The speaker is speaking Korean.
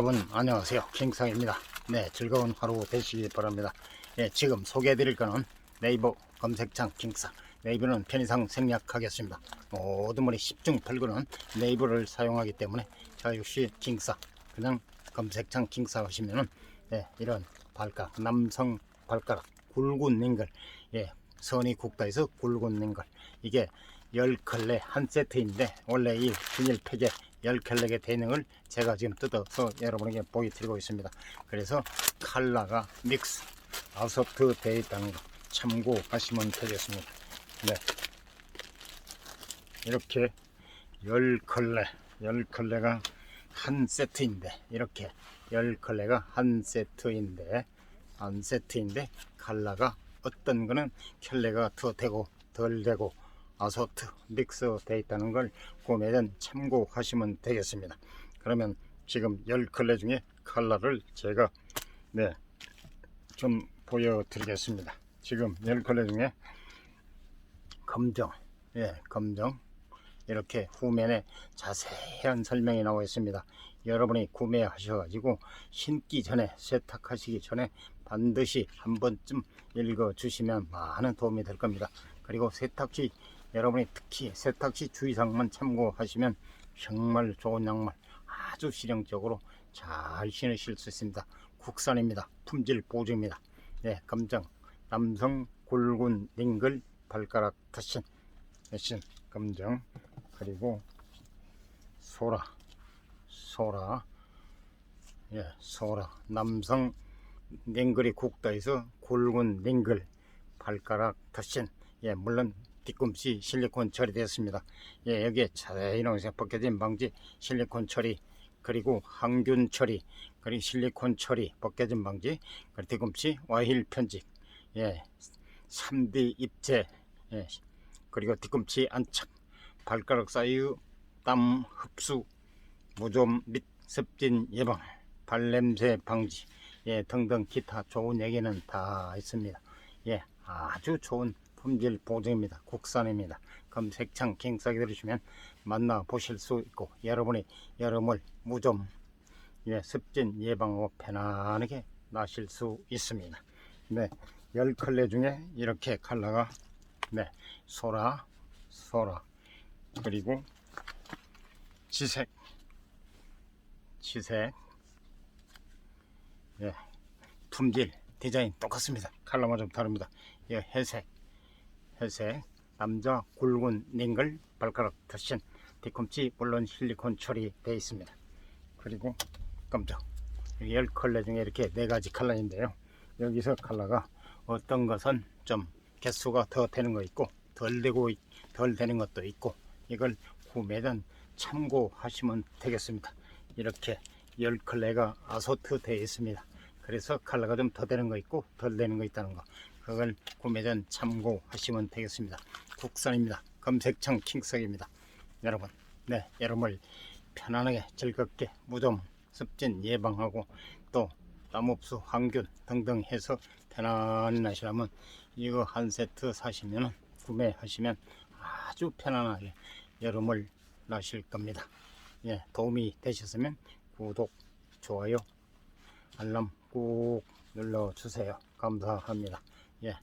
여러분 안녕하세요. 킹상입니다. 네 즐거운 하루 되시기 바랍니다. 예, 지금 소개해 드릴 거는 네이버 검색창 킹상. 네이버는 편의상 생략하겠습니다. 모든 분이 10중 8구는 네이버를 사용하기 때문에 자 역시 킹사 그냥 검색창 킹사 하시면은 예, 이런 발가락 남성 발가락 굵은 링글 예, 선이 국다에서 굵은 링글. 이게 10컬레 한 세트인데 원래 이 비닐 팩에 10컬레의 대능을 제가 지금 뜯어서 여러분에게 보여드리고 있습니다. 그래서 칼라가 믹스 아웃소프트 되어 있다는 거 참고하시면 되겠습니다. 네. 이렇게 10컬레, 10컬레가 한 세트인데 이렇게 10컬레가 한 세트인데 한 세트인데 칼라가 어떤 거는 켤레가 더 되고 덜 되고 아소트 믹스 되어 있다는 걸 구매는 참고하시면 되겠습니다. 그러면 지금 10컬레 중에 컬러를 제가 네, 좀 보여드리겠습니다. 지금 10컬레 중에 검정, 예, 검정 이렇게 후면에 자세한 설명이 나와 있습니다. 여러분이 구매하셔가지고 신기 전에 세탁하시기 전에 반드시 한 번쯤 읽어 주시면 많은 도움이 될 겁니다. 그리고 세탁 시 여러분이 특히 세탁 시 주의사항만 참고하시면 정말 좋은 양말 아주 실용적으로 잘 신으실 수 있습니다. 국산입니다. 품질 보증입니다. 네, 검정 남성 굵은 링글 발가락 터신 터신 검정 그리고 소라 소라 예 소라 남성 링글이 국다에서 굵은 링글 발가락 터신 예 물론 뒤꿈치 실리콘 처리되었습니다. 예 여기에 나오서 벗겨진 방지 실리콘 처리 그리고 항균 처리 그리고 실리콘 처리 벗겨진 방지 그리고 뒤꿈치 와힐 편집 예 3D 입체 예, 그리고 뒤꿈치 안착 발가락 사이의 땀 흡수 무좀 및 습진 예방 발냄새 방지 예, 등등 기타 좋은 얘기는 다 있습니다. 예, 아주 좋은 품질 보증입니다. 국산입니다. 검색창 킹싸게 들으시면 만나보실 수 있고 여러분이 여름을 무좀 예, 습진 예방하고 편안하게 나실 수 있습니다. 네, 10컬레 중에 이렇게 컬러가 네, 소라, 소라, 그리고 지색, 지색, 예, 품질, 디자인 똑같습니다. 컬러만 좀 다릅니다. 예, 회색, 회색, 남자 굵은 링글 발가락 터신 뒤꿈치 물론 실리콘 처리되어 있습니다. 그리고 검정, 10컬러 중에 이렇게 네 가지 컬러인데요. 여기서 컬러가 어떤 것은 좀 개수가 더 되는 거 있고 덜 되고 있- 덜 되는 것도 있고 이걸 구매는 참고하시면 되겠습니다. 이렇게 10컬러가 아소트 되어 있습니다. 그래서 컬러가 좀 더 되는 거 있고 덜 되는 거 있다는 거 그걸 구매전 참고하시면 되겠습니다. 국산입니다. 검색창 킹석입니다. 여러분, 네, 여러분을 편안하게 즐겁게 무좀 습진 예방하고 또 땀흡수 항균 등등 해서 편안히 나시라면 이거 한 세트 사시면 구매하시면 아주 편안하게 여름을 나실 겁니다. 예, 도움이 되셨으면 구독, 좋아요, 알람 꾹 눌러주세요. 감사합니다. 예,